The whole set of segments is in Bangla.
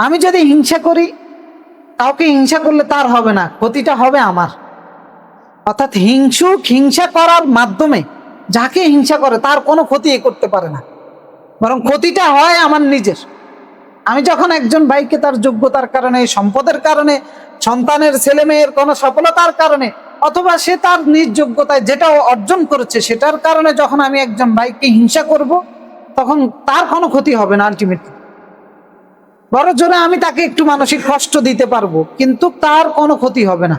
আমি যদি হিংসা করি, কাউকে হিংসা করলে তার হবে না, ক্ষতিটা হবে আমার। অর্থাৎ হিংসুক হিংসা করার মাধ্যমে যাকে হিংসা করে তার কোনো ক্ষতি করতে পারে না। বরং ক্ষতিটা হয় আমার নিজের। আমি যখন একজন ভাইকে তার যোগ্যতার কারণে, সম্পদের কারণে, সন্তানের ছেলে মেয়ের কোনো সফলতার কারণে, অথবা সে তার নিজ যোগ্যতায় যেটা অর্জন করেছে সেটার কারণে যখন আমি একজন ভাইকে হিংসা করব, তখন তার কোনো ক্ষতি হবে না আলটিমেটলি বড় জোরে আমি তাকে একটু মানসিক কষ্ট দিতে পারব, কিন্তু তার কোনো ক্ষতি হবে না।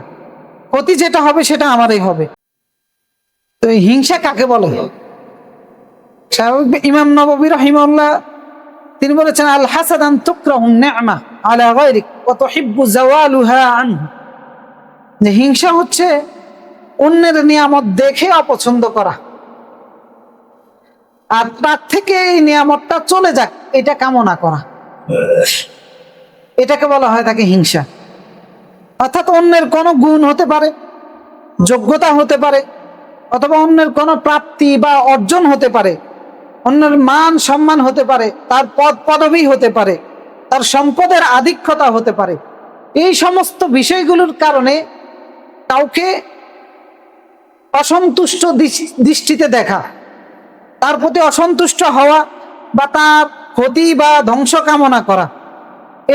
ক্ষতি যেটা হবে সেটা আমারই হবে। তো হিংসা কাকে বলে? ইমাম নবী রহিমাল্লাহ তিনি বলেছেন, আল গায়রিক ওয়া যে হিংসা হচ্ছে অন্যের নিয়ামত দেখে অপছন্দ করা। আর তার থেকে এই নিয়ামতটা চলে যাক, এটা কামনা করা। এটাকে বলা হয় তাকে হিংসা। অর্থাৎ অন্যের কোনো গুণ হতে পারে, যোগ্যতা হতে পারে, অথবা অন্যের কোনো প্রাপ্তি বা অর্জন হতে পারে, অন্যের মান সম্মান হতে পারে, তার পদ পদবি হতে পারে, তার সম্পদের আধিক্যতা হতে পারে। এই সমস্ত বিষয়গুলোর কারণে কাউকে অসন্তুষ্ট দৃষ্টিতে দেখা, তার প্রতি অসন্তুষ্ট হওয়া বা তার ক্ষতি বা ধ্বংস কামনা করা।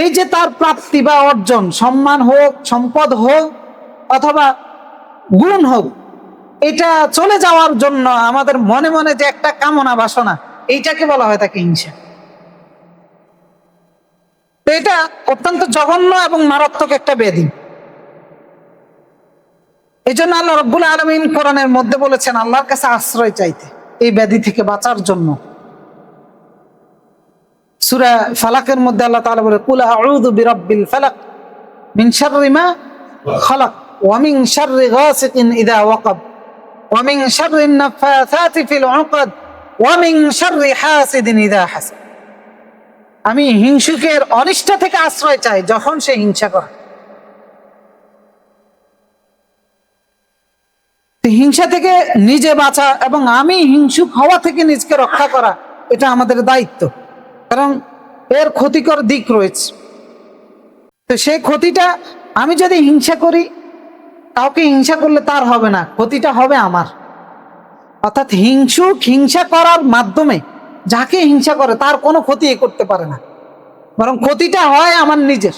এই যে তার প্রাপ্তি বা অর্জন, সম্মান হোক, সম্পদ হোক, অথবা গুণ হোক, এটা চলে যাওয়ার জন্য আমাদের মনে মনে যে একটা কামনা বাসনা, এইটাকে বলা হয় তাকে হিংসা। তো এটা অত্যন্ত জঘন্য এবং মারাত্মক একটা ব্যাধি এই জন্য আল্লাহ রব্বুল আলমিন কোরআনের মধ্যে বলেছেন, আল্লাহর কাছে আশ্রয় চাইতে, এই ব্যাধি থেকে বাঁচার জন্য। সুরা ফালাকের মধ্যে আল্লাহ তাআলা বলে, কুল আউযু বিরাব্বিল ফালাক মিন শাররি মা খালাক, ওয়া মিন শাররি গাসিকিন ইযা ওয়াকাব, ওয়া মিন শাররি নাফাসাতি ফিল উকাদ, ওয়া মিন শাররি হাসিদিন ইযা হাসাদ আমি হিংসুকের অনিষ্ট থেকে আশ্রয় চাই যখন সে হিংসা করে। হিংসা থেকে নিজে বাঁচা এবং আমি হিংসুক হওয়া থেকে নিজকে রক্ষা করা, এটা আমাদের দায়িত্ব। কারণ এর ক্ষতিকর দিক রয়েছে। তো সেই ক্ষতিটা আমি যদি হিংসা করি, কাউকে হিংসা করলে তার হবে না, ক্ষতিটা হবে আমার। অর্থাৎ হিংসুক হিংসা করার মাধ্যমে যাকে হিংসা করে তার কোনো ক্ষতি করতে পারে না। বরং ক্ষতিটা হয় আমার নিজের।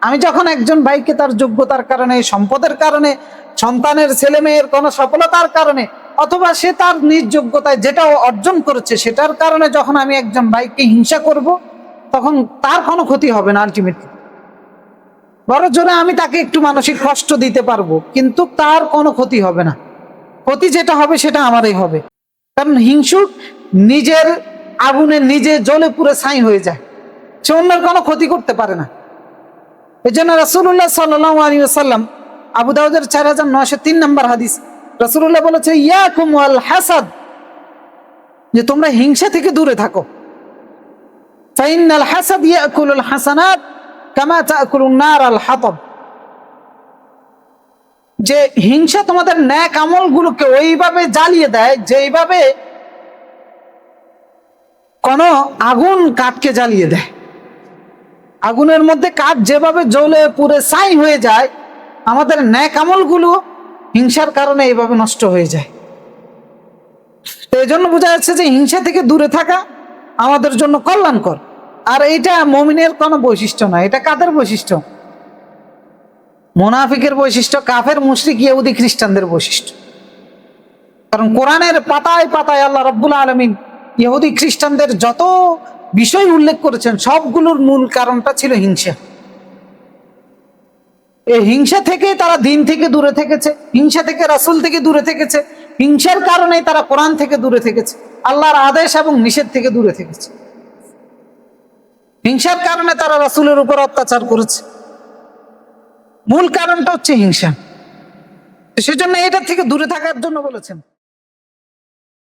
আমি যখন একজন ভাইকে তার যোগ্যতার কারণে, সম্পদের কারণে সন্তানের ছেলে মেয়ের কোনো সফলতার কারণে, অথবা সে তার নিজ যোগ্যতায় যেটা অর্জন করেছে সেটার কারণে যখন আমি একজন ভাইকে হিংসা করব, তখন তার কোনো ক্ষতি হবে না আলটিমেটলি বড় জোরে আমি তাকে একটু মানসিক কষ্ট দিতে পারব, কিন্তু তার কোনো ক্ষতি হবে না। ক্ষতি যেটা হবে সেটা আমারই হবে। কারণ হিংসুক নিজের আগুনে নিজে জ্বলে পুরে ছাই হয়ে যায়। সে অন্যের কোনো ক্ষতি করতে পারে না। এই জন্য রসুল্লাহ সাল্লাম আবু দাউদের চার হাজার নয়শো তিন নম্বর হাদিস। রসুল্লাহ বলেছে, ইয়াকুম হাসাদ। যে তোমরা হিংসা থেকে দূরে থাকো। হাসাদ ইয়াকুলুল হাসানাত কামা তাকুলুন নার আল হাতব। যে হিংসা তোমাদের ন্যাক আমলগুলোকে ওইভাবে জ্বালিয়ে দেয়, যেইভাবে কোন আগুন কাঠকে জ্বালিয়ে দেয়। আগুনের মধ্যে কাঠ যেভাবে জ্বলে পুরে ছাই হয়ে যায় আমাদের ন্যাক আমলগুলো হিংসার কারণে এইভাবে নষ্ট হয়ে যায়। তো এই জন্য বোঝা যাচ্ছে যে হিংসা থেকে দূরে থাকা আমাদের জন্য কল্যাণকর। আর এইটা মমিনের কোনো বৈশিষ্ট্য নয়, এটা কাদের বৈশিষ্ট্য? মোনাফিকের বৈশিষ্ট্য, কাফের, মুশরিক, ইহুদি, খ্রিস্টানদের বৈশিষ্ট্য। কারণ কোরআনের পাতায় পাতায় আল্লাহ রব্বুল আলমিন ইহুদি, খ্রিস্টানদের যত বিষয় উল্লেখ করেছেন, সবগুলোর মূল কারণটা ছিল হিংসা। এই হিংসা থেকে তারা দিন থেকে দূরে থেকেছে, হিংসা থেকে রাসুল থেকে দূরে থেকেছে, হিংসার কারণেই তারা কোরআন থেকে দূরে থেকেছে, আল্লাহর আদেশ এবং নিষেধ থেকে দূরে থেকেছে। হিংসার কারণে তারা রাসুলের উপর অত্যাচার করেছে। মূল কারণটা হচ্ছে হিংসা। সেজন্য এটা থেকে দূরে থাকার জন্য বলেছেন।